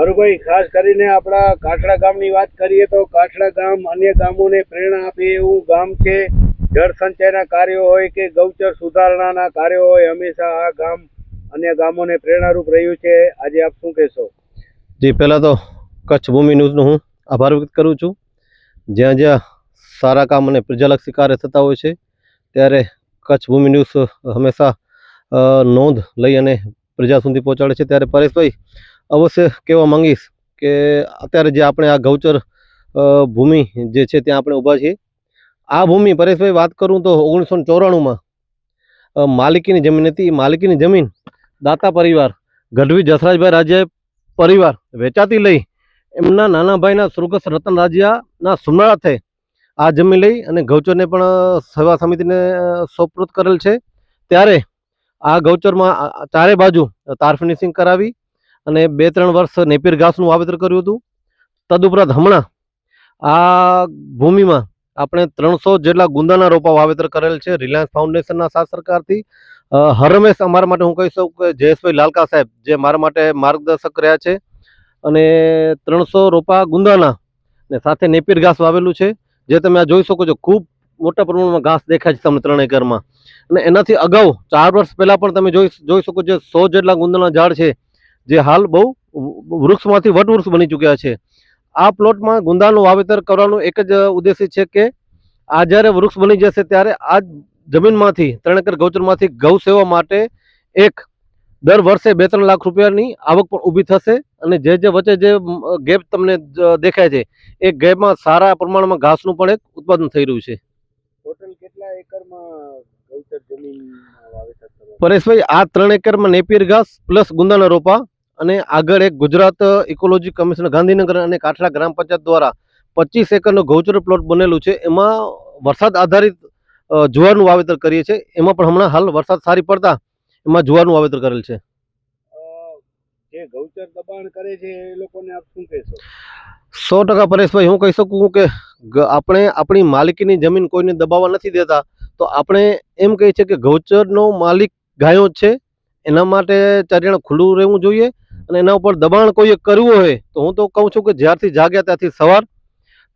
હરુભાઈ, ખાસ કરીને આપણા કાઠડા ગામની વાત કરીએ તો કાઠડા ગામ અન્ય ગામોને પ્રેરણા આપે એવું ગામ છે. જળ સંચયના કાર્યો હોય કે ગૌચર સુધારણાના કાર્યો હોય, હંમેશા આ ગામ અન્ય ગામોને પ્રેરણારૂપ રહ્યું છે. આજે આપ શું કહેશો? જી, પહેલાં તો કચ્છ ભૂમિ ન્યૂઝનો હું આભાર વ્યક્ત કરું છું. જ્યાં જ્યાં સારા કામ અને પ્રજાલક્ષી કાર્ય થતા હોય છે, ત્યારે કચ્છ ભૂમિ ન્યૂઝ હંમેશા નોંધ લઈ અને પ્રજા સુધી પહોંચાડે છે. ત્યારે પરેશભાઈ અવશ્ય કહેવા માંગીશ કે અત્યારે જે આપણે આ ગૌચર ભૂમિ જે છે ત્યાં આપણે ઊભા છીએ. આ ભૂમિ પરેશભાઈ વાત કરું તો ઓગણીસો ચોરાણુંમાં માલિકીની જમીન હતી. માલિકીની જમીન દાતા પરિવાર, ગઢવી જસરાજભાઈ રાજ્ય પરિવાર વેચાતી લઈ એમના નાના ભાઈના સુરગસ રતન રાજ્યાના સુમરાથે આ જમીન લઈ અને ગૌચરને પણ સેવા સમિતિને સોપૃત કરેલ છે. ત્યારે આ ગૌચરમાં ચારે બાજુ તાર ફિનિશિંગ કરાવી અને બે ત્રણ વર્ષ નેપિર ઘાસનું વાવેતર કર્યું હતું. તદુપરાંત હમણાં આ ભૂમિમાં આપણે ત્રણસો જેટલા ગુંદાના રોપા વાવેતર કરેલ છે રિલાયન્સ ફાઉન્ડેશનના સાથ સરકારથી. હરમેશ અમારા માટે હું કહી શકું કે જયેશભાઈ લાલકા સાહેબ જે મારા માટે માર્ગદર્શક રહ્યા છે અને ત્રણસો રોપા ગુંદાના ને સાથે નેપીર ઘાસ વાવેલું છે. જે તમે આ જોઈ શકો છો ખૂબ મોટા પ્રમાણમાં ઘાસ દેખાય છે તમને ત્રણ એકરમાં અને એનાથી અગાઉ ચાર વર્ષ પહેલાં પણ તમે જોઈ જોઈ શકો છો સો જેટલા ગુંદાના ઝાડ છે જે હાલ બહુ વૃક્ષમાંથી વટવૃક્ષ બની ચૂક્યા છે. આ પ્લોટમાં ગુંદાનું વાવેતર કરવાનો એક જ ઉદ્દેશ્ય છે કે આ જ્યારે વૃક્ષ બની જશે ત્યારે આ જમીનમાંથી, ત્રણ ગૌચરમાંથી ગૌ સેવા માટે એક દર વર્ષે બે ત્રણ લાખ રૂપિયાની આવક પણ ઊભી થશે અને જે જે વચ્ચે જે ગેપ તમને દેખાય છે, એ ગેપમાં સારા પ્રમાણમાં ઘાસનું પણ એક ઉત્પાદન થઈ રહ્યું છે. ટોટલ કેટલા એકરમાં પરેશભાઈ આ ત્રણ એકરમાં નેપિયર ઘાસ પ્લસ ગુંદાના રોપા અને આગળ એક ગુજરાત ઇકોલોજી કમિશન ગાંધીનગર અને કાઠલા ગ્રામ પંચાયત દ્વારા પચીસ એકરનો ગૌચર પ્લોટ બનેલું છે. એમાં વરસાદ આધારિત જુવારનું વાવેતર કરીએ છીએ. એમાં પણ હમણાં હાલ વરસાદ સારી પડતા એમાં જુવારનું વાવેતર કરેલ છે. જે ગૌચર દબાણ કરે છે એ લોકોને આપ શું કહેશો? સો ટકા પરેશભાઈ હું કહી શકું કે આપણે આપણી માલિકીની જમીન કોઈને દબાવવા નથી દેતા. તો આપણે એમ કહીએ છીએ કે ગૌચરનો માલિક ગાયો છે. એના માટે ચરિયાણ ખુલ્લું રહેવું જોઈએ અને એના ઉપર દબાણ કોઈએ કરવું હોય તો હું તો કહું છું કે જ્યારથી જાગ્યા ત્યાંથી સવાર.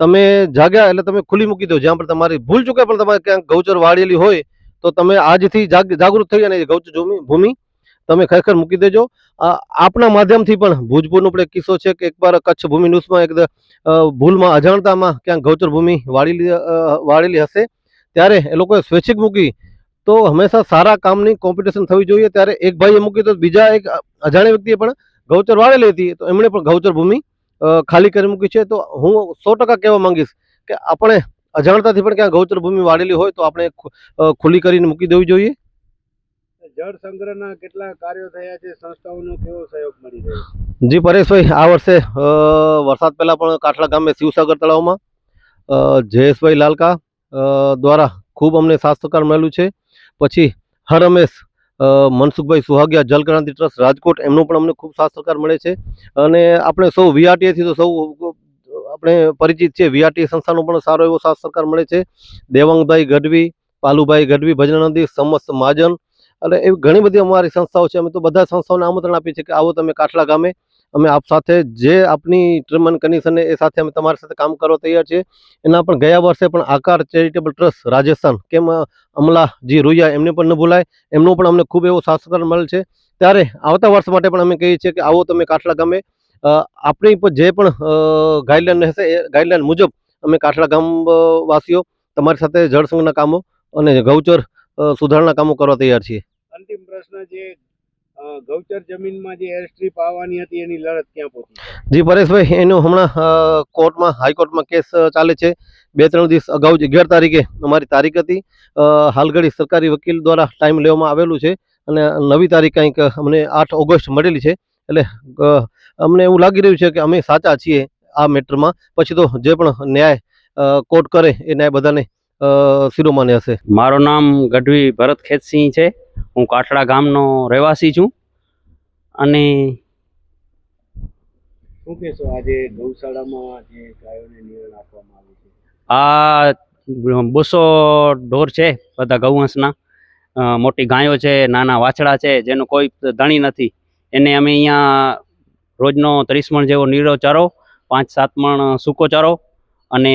તમે જાગ્યા એટલે તમે ખુલ્લી મૂકી દો. જ્યાં પણ તમારી ભૂલ ચૂકે પણ તમારે ક્યાંક ગૌચર વાળેલી હોય તો તમે આજથી જાગ, જાગૃત થઈ અને ગૌચર ભૂમિ તમે ખરેખર મૂકી દેજો. આપના માધ્યમથી પણ ભુજપુરનો પણ એક કિસ્સો છે કે એકવાર કચ્છ ભૂમિ ન્યૂઝમાં એક ભૂલમાં અજાણતામાં ક્યાંક ગૌચર ભૂમિ વાળેલી વાળેલી હશે. ત્યારે એ લોકોએ સ્વૈચ્છિક મૂકી તો હંમેશા સારા કામની કોમ્પિટિશન થવી જોઈએ. ત્યારે એક ભાઈએ મૂકી તો બીજા એક અજાણ્યા વ્યક્તિએ પણ ગૌચર વાળેલી હતી. તો એમણે પણ ગૌચર ભૂમિ ખાલી કરી મૂકી છે. તો હું સો ટકા કહેવા માંગીશ કે આપણે અજાણતાથી પણ ક્યાં ગૌચર ભૂમિ વાળેલી હોય તો આપણે ખુલ્લી કરીને મૂકી દેવી જોઈએ. જળ સંગ્રહના કેટલા કાર્યો થયા છે? સંસ્થાઓનો કેવો સહયોગ મળી રહ્યો જી પરેશભાઈ આ વર્ષે વરસાદ પહેલાં પણ કાઠલા ગામે શિવસાગર તળાવમાં જયેશભાઈ લાલકા દ્વારા ખૂબ અમને સાથ સહકાર મળેલું છે. પછી હર રમેશ મનસુખભાઈ સુહાગિયા, જલક્રાંતિ ટ્રસ્ટ, રાજકોટ, એમનો પણ અમને ખૂબ સાથ સહકાર મળે છે. અને આપણે સૌ વીઆરટીએથી તો સૌ, આપણે પરિચિત છે વીઆરટી સંસ્થાનો પણ સારો એવો સાથ સહકાર મળે છે. દેવાંગભાઈ ગઢવી, પાલુભાઈ ગઢવી, ભજનાનંદી, સમસ્ત મહાજન, અને એવી ઘણી બધી અમારી સંસ્થાઓ છે. અમે તો બધા સંસ્થાઓને આમંત્રણ આપીએ છીએ કે આવો તમે કાઠલા ગામે અમે આપ સાથે જે આપની ટર્મ એન્ડ કન્ડિશન એ સાથે અમે તમારી સાથે કામ કરવા તૈયાર છીએ. એના પણ ગયા વર્ષે પણ આકાર ચેરિટેબલ ટ્રસ્ટ રાજસ્થાન, કેમ અમલા અમલાજી રૂયા એમને પણ ન ભૂલાય. એમનો પણ અમને ખૂબ એવો સાથ મળે છે. ત્યારે આવતા વર્ષ માટે પણ અમે કહીએ છીએ કે આવો તમે કાઠલા ગામે આપણી પર જે પણ ગાઈડલાઈન રહેશે એ ગાઈડલાઈન મુજબ અમે કાઠલા ગામવાસીઓ તમારી સાથે જળસંઘના કામો અને ગૌચર સુધારણા કામો કરવા તૈયાર છીએ. અંતિમ પ્રશ્ન જે ગૌચર જમીનમાં જે એર સ્ટ્રીપ આવવાની હતી એની લડત ક્યાં પહોંચી? જી, પરેશભાઈ, એનું હમણાં કોર્ટમાં, હાઈકોર્ટમાં કેસ ચાલે છે. બે ત્રણ દિવસ અગાઉ જ અગિયાર તારીખે અમારી તારીખ હતી. હાલગડી સરકારી વકીલ દ્વારા ટાઈમ લેવામાં આવેલું છે અને નવી તારીખ કંઈક અમને આઠ ઓગસ્ટ મળેલી છે. એટલે અમને એવું લાગી રહ્યું છે કે અમે સાચા છીએ આ મેટરમાં. પછી તો જે પણ ન્યાય કોર્ટ કરે એ ન્યાય બધાને શિરોમાન્ય હશે? મારું નામ ગઢવી ભરત ખેતસિંહ છે. હું કાઠડા ગામનો રહેવાસી છું. અને શું કહેશો આજે ગૌશાળામાં જે ગાયોને નિર્ણય આપવામાં આવે છે? આ બસો ઢોર છે બધા ગૌવંશના. મોટી ગાયો છે નાના વાછડા છે જેનું કોઈ ધણી નથી. એને અમે અહીંયા રોજનો ત્રીસ મણ જેવો નીરો ચારો પાંચ સાત મણ સૂકો ચારો અને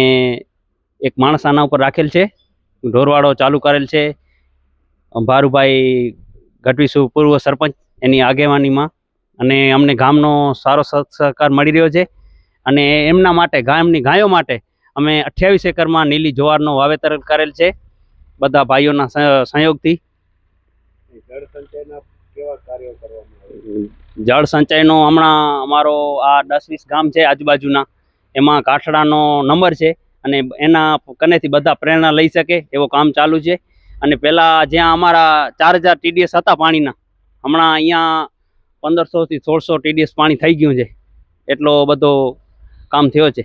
એક માણસ આના ઉપર રાખેલ છે. ઢોરવાડો ચાલુ કરેલ છે. ભારુભાઈ ગઢવીસુ પૂર્વ સરપંચ એની આગેવાનીમાં અને અમને ગામનો સારો સહકાર મળી રહ્યો છે. અને એમના માટે ગામની ગાયો માટે અમે અઠ્યાવીસ એકરમાં નીલી જુવારનો વાવેતર કરેલ છે. બધા ભાઈઓના સહયોગથી. આવે જળ સંચયનો હમણાં અમારો આ દસ વીસ ગામ છે આજુબાજુના. એમાં કાઠડાનો નંબર છે. અને એના કનેથી બધા પ્રેરણા લઈ શકે એવો કામ ચાલુ છે. અને પહેલાં જ્યાં અમારા ચાર હજાર ટીડીએસ હતા પાણીના, હમણાં અહીંયા પંદરસોથી સોળસો ટીડીએસ પાણી થઈ ગયું છે. એટલો બધો કામ થયો છે.